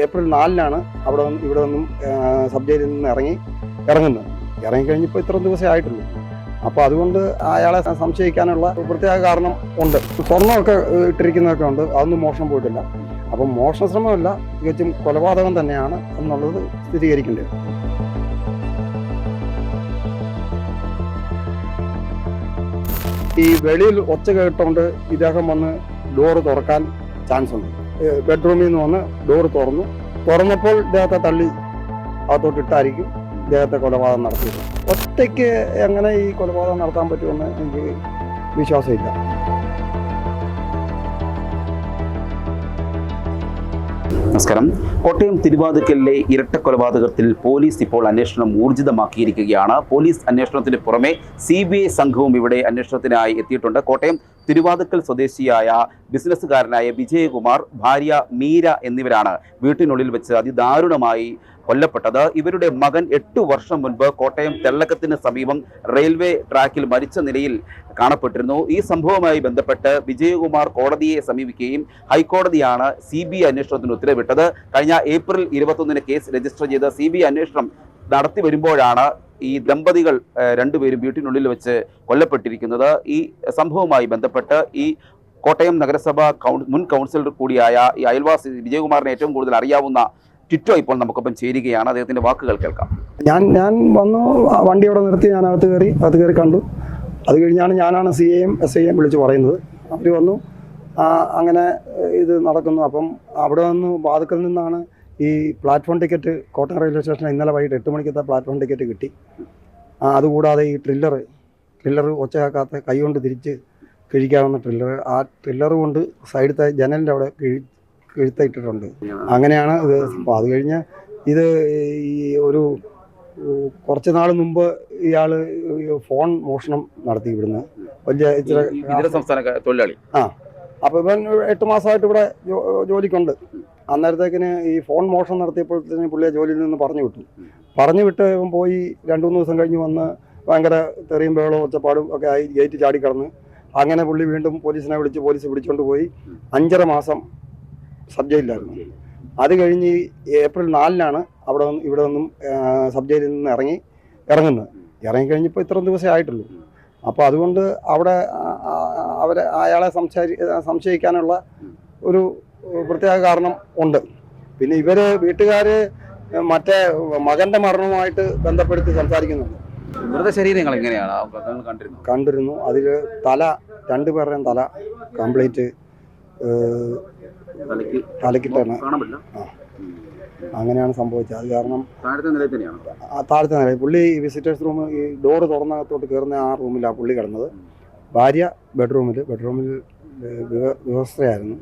April നാലിനാണ് അവിടെ നിന്ന് ഇവിടെ നിന്നും സബ് ജയിലിൽ നിന്ന് ഇറങ്ങി ഇറങ്ങുന്നത്. ഇറങ്ങിക്കഴിഞ്ഞപ്പോൾ ഇത്ര ദിവസമേ ആയിട്ടുള്ളൂ. അപ്പോൾ അതുകൊണ്ട് അയാളെ സംശയിക്കാനുള്ള പ്രത്യേക കാരണം ഉണ്ട്. സ്വർണമൊക്കെ ഇട്ടിരിക്കുന്നതൊക്കെ ഉണ്ട്. അതൊന്നും മോഷണം പോയിട്ടില്ല. അപ്പം മോഷണ ശ്രമമല്ല തികച്ചും കൊലപാതകം തന്നെയാണ് എന്നുള്ളത് സ്ഥിരീകരിക്കേണ്ടത് ഈ വെളിയിൽ ഒച്ച കേട്ടോണ്ട് ഇദ്ദേഹം വന്ന് ഡോറ് തുറക്കാൻ ചാൻസ് ഉണ്ട് ബെഡ്റൂമിൽ നിന്ന് വന്ന് ഡോർ തുറന്നു. തുറന്നപ്പോൾ ഇദ്ദേഹത്തെ തള്ളി അകത്തോട്ട് ഇട്ടായിരിക്കും ഇദ്ദേഹത്തെ കൊലപാതകം നടത്തിയത്. ഒറ്റയ്ക്ക് എങ്ങനെ ഈ കൊലപാതകം നടത്താൻ പറ്റുമെന്ന് എനിക്ക് വിശ്വാസമില്ല. നമസ്കാരം. കോട്ടയം തിരുവാതുക്കലിലെ ഇരട്ട കൊലപാതകത്തിൽ പോലീസ് ഇപ്പോൾ അന്വേഷണം ഊർജിതമാക്കിയിരിക്കുകയാണ്. പോലീസ് അന്വേഷണത്തിന് പുറമെ സി സംഘവും ഇവിടെ അന്വേഷണത്തിനായി എത്തിയിട്ടുണ്ട്. കോട്ടയം തിരുവാതുക്കൽ സ്വദേശിയായ ബിസിനസ്സുകാരനായ വിജയകുമാർ ഭാര്യ മീര എന്നിവരാണ് വീട്ടിനുള്ളിൽ വെച്ച് അതിദാരുണമായി കൊല്ലപ്പെട്ടത്. ഇവരുടെ മകൻ എട്ടു വർഷം മുൻപ് കോട്ടയം തെള്ളക്കത്തിന് സമീപം റെയിൽവേ ട്രാക്കിൽ മരിച്ച നിലയിൽ കാണപ്പെട്ടിരുന്നു. ഈ സംഭവവുമായി ബന്ധപ്പെട്ട് വിജയകുമാർ കോടതിയെ സമീപിക്കുകയും ഹൈക്കോടതിയാണ് സി ബി അന്വേഷണത്തിന് ഉത്തരവിട്ടത്. കഴിഞ്ഞ ഏപ്രിൽ ഇരുപത്തൊന്നിന് കേസ് രജിസ്റ്റർ ചെയ്ത് സി ബി അന്വേഷണം നടത്തി വരുമ്പോഴാണ് ഈ ദമ്പതികൾ രണ്ടുപേരും വീട്ടിനുള്ളിൽ വെച്ച് കൊല്ലപ്പെട്ടിരിക്കുന്നത്. ഈ സംഭവവുമായി ബന്ധപ്പെട്ട് ഈ കോട്ടയം നഗരസഭ മുൻ കൗൺസിലർ കൂടിയായ ഈ അയൽവാസി വിജയകുമാറിനെ ഏറ്റവും കൂടുതൽ അറിയാവുന്ന ടിറ്റോ ഇപ്പോൾ നമുക്കൊപ്പം ചേരുകയാണ്. അദ്ദേഹത്തിന്റെ വാക്കുകൾ കേൾക്കാം. ഞാൻ ഞാൻ വന്നു വണ്ടി അവിടെ നിർത്തി ഞാൻ അകത്ത് കയറി അകത്ത് കയറി കണ്ടു. അത് കഴിഞ്ഞാണ് ഞാനാണ് സി എയും എസ് ഐ എം വിളിച്ച് പറയുന്നത്. അവർ വന്നു. അങ്ങനെ ഇത് നടക്കുന്നു. അപ്പം അവിടെ നിന്ന് വാതുക്കൽ നിന്നാണ് ഈ പ്ലാറ്റ്ഫോം ടിക്കറ്റ് കോട്ടയം റെയിൽവേ സ്റ്റേഷനിൽ ഇന്നലെ വൈകിട്ട് എട്ട് മണിക്കത്തെ പ്ലാറ്റ്ഫോം ടിക്കറ്റ് കിട്ടി. ആ, അതുകൂടാതെ ഈ ട്രില്ലർ ട്രില്ലർ ഒച്ചയാക്കാത്ത കൈ കൊണ്ട് തിരിച്ച് കിഴിക്കാവുന്ന ട്രില്ലർ ആ ട്രില്ലർ കൊണ്ട് സൈഡത്തെ ജനലിന്റെ അവിടെ കിഴി കിഴുത്തിട്ടിട്ടുണ്ട് അങ്ങനെയാണ് ഇത് അപ്പോൾ അത് കഴിഞ്ഞ് ഇത് ഈ ഒരു കുറച്ച് നാൾ മുമ്പ് ഇയാൾ ഫോൺ മോഷണം നടത്തി ഇവിടുന്ന്. വലിയ ഇച്ചിരി സംസ്ഥാന തൊഴിലാളി. അപ്പോൾ ഇവൻ എട്ട് മാസമായിട്ട് ഇവിടെ ജോലിക്കുണ്ട്. അന്നേരത്തേക്കിന് ഈ ഫോൺ മോഷണം നടത്തിയപ്പോഴത്തേന് പുള്ളിയെ ജോലിയിൽ നിന്ന് പറഞ്ഞു വിട്ടു. പറഞ്ഞു വിട്ട് പോയി രണ്ട് മൂന്ന് ദിവസം കഴിഞ്ഞ് വന്ന് ഭയങ്കര തെറിയും ബേളോ ഒച്ചപ്പാടും ഒക്കെ ആയി ഗേറ്റ് ചാടിക്കടന്ന് അങ്ങനെ പുള്ളി വീണ്ടും പോലീസിനെ വിളിച്ച് പോലീസ് പിടിച്ചുകൊണ്ട് പോയി. അഞ്ചര മാസം സബ് ജയിലിലായിരുന്നു അത് കഴിഞ്ഞ് ഏപ്രിൽ നാലിനാണ് അവിടെ ഇവിടെ നിന്നും സബ് ജയിലിൽ നിന്ന് ഇറങ്ങി ഇറങ്ങുന്നത്. ഇറങ്ങിക്കഴിഞ്ഞപ്പോൾ ഇത്ര ദിവസമേ ആയിട്ടുള്ളൂ. അപ്പോൾ അതുകൊണ്ട് അവിടെ അവരെ അയാളെ സംശയിക്കാനുള്ള ഒരു പ്രത്യേക കാരണം ഉണ്ട്. പിന്നെ ഇവർ വീട്ടുകാര് മറ്റേ മകന്റെ മരണവുമായിട്ട് ബന്ധപ്പെടുത്തി സംസാരിക്കുന്നുണ്ട്. ഇവരുടെ ശരീരങ്ങൾ എങ്ങനെയാണ് കണ്ടിരുന്നു? കണ്ടിരുന്നു. അതിൽ തല രണ്ടുപേരുടെയും തല കംപ്ലീറ്റ് തലക്കിട്ടാണ് അങ്ങനെയാണ് സംഭവിച്ചത്. അത് കാരണം താഴത്തെ നിലയിൽ തന്നെയാണ്? ആ താഴത്തെ നില പുള്ളി വിസിറ്റേഴ്സ് റൂം ഈ ഡോറ് തുറന്നകത്തോട്ട് കയറുന്ന ആ റൂമിലാണ് പുള്ളി കിടന്നത്. ഭാര്യ ബെഡ്റൂമിൽ ബെഡ്റൂമിൽ വിവസ്ഥയായിരുന്നു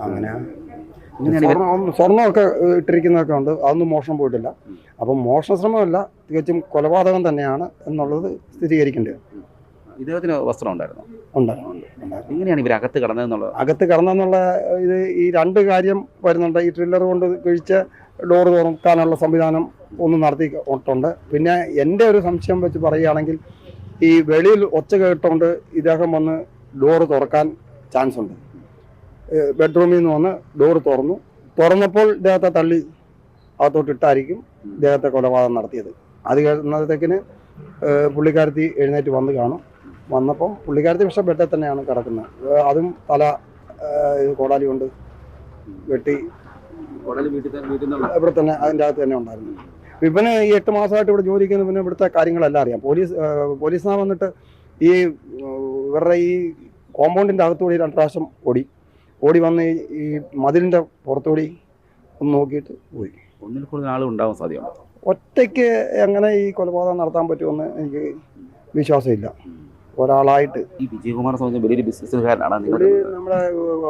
അങ്ങനെ. സ്വർണമൊക്കെ ഇട്ടിരിക്കുന്നതൊക്കെ ഉണ്ട്. അതൊന്നും മോഷണം പോയിട്ടില്ല. അപ്പം മോഷണ ശ്രമമല്ല തികച്ചും കൊലപാതകം തന്നെയാണ് എന്നുള്ളത് സ്ഥിരീകരിക്കേണ്ടത് ഇദ്ദേഹത്തിന് വസ്ത്രം ഉണ്ടായിരുന്നു. ഉണ്ടായിരുന്നു. എങ്ങനെയാണ് ഇവർ അകത്ത് കടന്നതെന്നുള്ളത് അകത്ത് കടന്നെന്നുള്ള ഇത് ഈ രണ്ട് കാര്യം വരുന്നുണ്ട്. ഈ ട്രില്ലർ കൊണ്ട് കഴിച്ച് ഡോറ് തുറക്കാനുള്ള സംവിധാനം ഒന്ന് നടത്തിയിട്ടുണ്ട്. പിന്നെ എന്റെ ഒരു സംശയം വെച്ച് പറയുകയാണെങ്കിൽ ഈ വെളിയിൽ ഒച്ച കേട്ടുകൊണ്ട് ഇദ്ദേഹം വന്ന് ഡോറ് തുറക്കാൻ ചാൻസ് ഉണ്ട് ബെഡ്റൂമിൽ നിന്ന് വന്ന് ഡോർ തുറന്നു. തുറന്നപ്പോൾ ഇദ്ദേഹത്തെ തള്ളി അകത്തോട്ട് ഇട്ടായിരിക്കും ഇദ്ദേഹത്തെ കൊലപാതകം നടത്തിയത്. അത് കഴിഞ്ഞത്തേക്കിന് പുള്ളിക്കാരത്തി എഴുന്നേറ്റ് വന്ന് കാണും. വന്നപ്പോൾ പുള്ളിക്കാരത്തി പക്ഷേ ബെഡിൽ തന്നെയാണ് കിടക്കുന്നത്. അതും തല കോടാലി കൊണ്ട് വെട്ടി ഇവിടെ തന്നെ അതിന്റെ അകത്ത് തന്നെ ഉണ്ടായിരുന്നു. ഇവന് ഈ എട്ട് മാസമായിട്ട് ഇവിടെ ജോലിക്കുന്ന പിന്നെ ഇവിടുത്തെ കാര്യങ്ങളെല്ലാം അറിയാം. പോലീസ് പോലീസിനാ വന്നിട്ട് ഈ ഇവരുടെ ഈ കോമ്പൗണ്ടിന്റെ അകത്തുകൂടി രണ്ട് പ്രാവശ്യം ഓടി. ഓടി വന്ന് ഈ- മതിലിന്റെ പുറത്തോടി ഒന്ന് നോക്കിയിട്ട് പോയി. ഒന്നിൽ കൂടുതൽ ആൾ ഉണ്ടാവാൻ സാധ്യത ഒറ്റയ്ക്ക് എങ്ങനെ ഈ കൊലപാതകം നടത്താൻ പറ്റുമെന്ന് എനിക്ക് വിശ്വാസമില്ല. ഒരാളായിട്ട്. ഈ വിജയകുമാർ സംബന്ധിച്ച് വലിയൊരു ബിസിനസ്സുകാരനാണ് നിങ്ങളുടെ നമ്മുടെ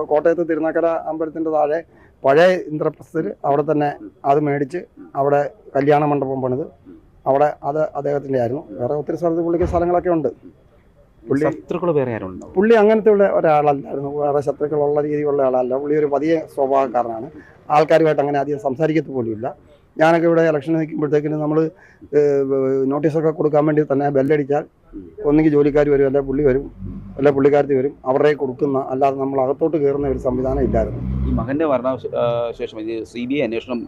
കോട്ടയത്ത് തിരുനക്കര അമ്പലത്തിന്റെ താഴെ പഴയ ഇന്ദ്രപ്രസ്ഥർ അവിടെ തന്നെ അത് മേടിച്ച് അവിടെ കല്യാണ മണ്ഡപം പണിത്. അവിടെ അത് അദ്ദേഹത്തിന്റെ ആയിരുന്നു വേറെ ഒത്തിരി സ്ഥലത്ത് പുള്ളിക്ക് സ്ഥലങ്ങളൊക്കെ ഉണ്ട്. പുള്ളി ശത്രുക്കൾ വേറെ ആരും പുള്ളി അങ്ങനത്തെ ഉള്ള ഒരാളല്ലായിരുന്നു. വേറെ ശത്രുക്കളുള്ള രീതിയിലുള്ള ആളല്ല. പുള്ളി ഒരു പതിയ സ്വഭാവക്കാരനാണ്. ആൾക്കാരുമായിട്ട് അങ്ങനെ അധികം സംസാരിക്കത്ത് പോലുമില്ല. ഞാനൊക്കെ ഇവിടെ ഇലക്ഷൻ നിൽക്കുമ്പോഴത്തേക്കിന് നമ്മൾ നോട്ടീസൊക്കെ കൊടുക്കാൻ വേണ്ടി തന്നെ ബെല്ലടിച്ചാൽ ഒന്നുകിൽ ജോലിക്കാർ വരും അല്ലെങ്കിൽ പുള്ളി വരും. അല്ലെ പുള്ളിക്കാരത്തി വരും അവരെ കൊടുക്കുന്ന അല്ലാതെ നമ്മൾ അകത്തോട്ട് കയറുന്ന ഒരു സംവിധാനം ഇല്ലായിരുന്നു. ഈ മകന്റെ മരണ ആ, ശേഷം സി ബി ഐ അന്വേഷണം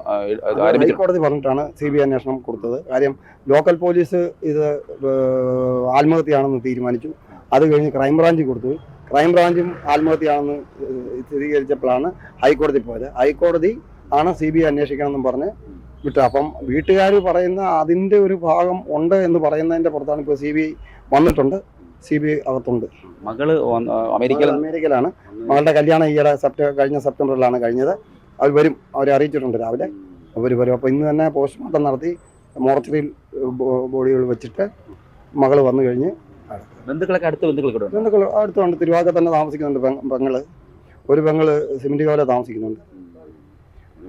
ഹൈക്കോടതി പറഞ്ഞിട്ടാണ് സി ബി ഐ അന്വേഷണം കൊടുത്തത്. കാര്യം ലോക്കൽ പോലീസ് ഇത് ആത്മഹത്യയാണെന്ന് തീരുമാനിച്ചു. അത് കഴിഞ്ഞ് ക്രൈംബ്രാഞ്ചിൽ കൊടുത്തു. ക്രൈംബ്രാഞ്ചും ആത്മഹത്യയാണെന്ന് സ്ഥിരീകരിച്ചപ്പോഴാണ് ഹൈക്കോടതി പോയത്. ഹൈക്കോടതി ആണ് സി ബി ഐ അന്വേഷിക്കണമെന്നും പറഞ്ഞ് വിട്ടു അപ്പം വീട്ടുകാർ പറയുന്ന അതിന്റെ ഒരു ഭാഗം ഉണ്ട് എന്ന് പറയുന്നതിന്റെ പുറത്താണ് ഇപ്പോൾ സി ബി ഐ വന്നിട്ടുണ്ട്. സി ബി ഐ അകത്തുണ്ട്. മകൾ അമേരിക്കയിൽ അമേരിക്കയിലാണ്. മകളുടെ കല്യാണം ഈയിടെ സെപ്റ്റംബർ കഴിഞ്ഞ സെപ്റ്റംബറിലാണ് കഴിഞ്ഞത്. അവർ വരും. അവരെ അറിയിച്ചിട്ടുണ്ട് രാവിലെ. അവർ വരും. അപ്പോൾ ഇന്ന് തന്നെ പോസ്റ്റ്മോർട്ടം നടത്തി മോർച്ചറിയിൽ ബോഡികൾ വെച്ചിട്ട് മകൾ വന്നു കഴിഞ്ഞ് ബന്ധുക്കളൊക്കെ അടുത്ത ബന്ധുക്കളൊക്കെ ഉണ്ട്? ബന്ധുക്കൾ അടുത്തുണ്ട്. തിരുവാതിര തന്നെ താമസിക്കുന്നുണ്ട് പെങ്ങ- പെങ്ങൾ. ഒരു പെങ്ങൾ സിമെന്റ് കോല താമസിക്കുന്നുണ്ട്.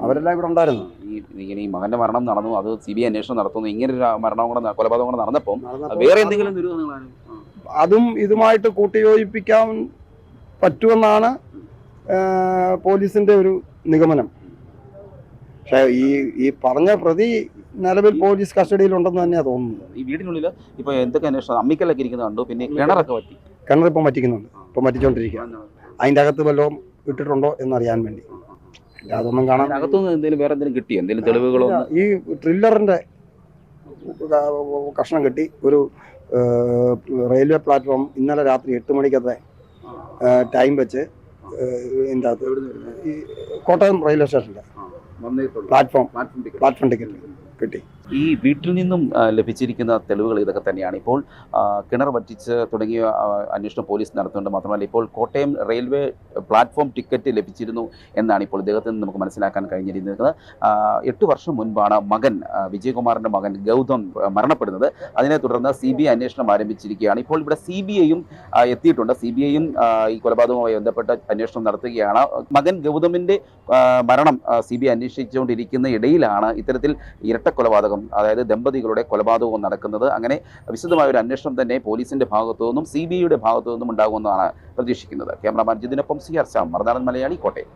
അവരെല്ലാം ഇവിടെ ഉണ്ടായിരുന്നു. ഇങ്ങനെ ഈ മകന്റെ മരണം നടന്നു അത് സി ബി ഐ അന്വേഷണം നടത്തുന്നു ഇങ്ങനെ ഒരു മരണവും കൂടെ കൊലപാതകം കൂടെ നടന്നപ്പം നടന്നപ്പോൾ വേറെ എന്തെങ്കിലും ദുരിതങ്ങളാണ്. അതും ഇതുമായിട്ട് കൂട്ടിയോജിപ്പിക്കാൻ പറ്റുമെന്നാണ് പോലീസിന്റെ ഒരു നിഗമനം. പക്ഷേ ഈ ഈ പറഞ്ഞ പ്രതി നിലവിൽ പോലീസ് കസ്റ്റഡിയിലുണ്ടെന്ന് തന്നെയാണ് തോന്നുന്നത്. ഈ വീടിനുള്ളിൽ ഇപ്പൊ എന്തൊക്കെ അന്വേഷണം അമ്മിക്കലൊക്കെ ഇരിക്കുന്നത് കണ്ടു പിന്നെ കിണറൊക്കെ പറ്റി. കിണർ ഇപ്പം വറ്റിക്കുന്നുണ്ട് ഇപ്പം പറ്റിച്ചോണ്ടിരിക്കുക അതിന്റെ അകത്ത് വല്ലതും ഇട്ടിട്ടുണ്ടോ എന്നറിയാൻ വേണ്ടി. അതൊന്നും കാണാൻ അകത്തുനിന്ന് എന്തെങ്കിലും വേറെ എന്തെങ്കിലും കിട്ടിയോ? എന്തെങ്കിലും തെളിവുകളോ ഈ ട്രില്ലറിന്റെ കഷ്ണം കിട്ടി ഒരു റെയിൽവേ പ്ലാറ്റ്ഫോം ഇന്നലെ രാത്രി എട്ട് മണിക്കത്തെ ടൈം വെച്ച് ഇതിന്റെ അകത്ത് ഈ കോട്ടയം റെയിൽവേ സ്റ്റേഷനിലെ പ്ലാറ്റ്ഫോം പ്ലാറ്റ്ഫോം ടിക്കറ്റ് കിട്ടി. ഈ വീട്ടിൽ നിന്നും ലഭിച്ചിരിക്കുന്ന തെളിവുകൾ ഇതൊക്കെ തന്നെയാണ്. ഇപ്പോൾ കിണർ വറ്റിച്ച് തുടങ്ങിയ അന്വേഷണം പോലീസ് നടത്തുന്നുണ്ട്. മാത്രമല്ല ഇപ്പോൾ കോട്ടയം റെയിൽവേ പ്ലാറ്റ്ഫോം ടിക്കറ്റ് ലഭിച്ചിരുന്നു എന്നാണ് ഇപ്പോൾ ഇദ്ദേഹത്തിൽ നിന്ന് നമുക്ക് മനസ്സിലാക്കാൻ കഴിഞ്ഞിരിക്കുന്നത്. എട്ട് വർഷം മുൻപാണ് മകൻ വിജയകുമാറിന്റെ മകൻ ഗൗതം മരണപ്പെടുന്നത്. അതിനെ തുടർന്ന് സി ബി ഐ അന്വേഷണം ആരംഭിച്ചിരിക്കുകയാണ്. ഇപ്പോൾ ഇവിടെ സി ബി ഐയും എത്തിയിട്ടുണ്ട്. സി ബി ഐയും ഈ കൊലപാതകവുമായി ബന്ധപ്പെട്ട അന്വേഷണം നടത്തുകയാണ്. മകൻ ഗൗതമിന്റെ മരണം സി ബി ഐ അന്വേഷിച്ചുകൊണ്ടിരിക്കുന്ന ഇടയിലാണ് ഇത്തരത്തിൽ ഇരട്ട കൊലപാതകം അതായത് ദമ്പതികളുടെ കൊലപാതകവും നടക്കുന്നത്. അങ്ങനെ വിശദമായ ഒരു അന്വേഷണം തന്നെ പോലീസിന്റെ ഭാഗത്തു നിന്നും സി ബി ഐയുടെ ഭാഗത്തു നിന്നും ഉണ്ടാകുമെന്നാണ് പ്രതീക്ഷിക്കുന്നത്. ക്യാമറാമാൻ ജിതിനൊപ്പം സി ആർ ശ്യാം. മറുനാടൻ മലയാളി കോട്ടയം.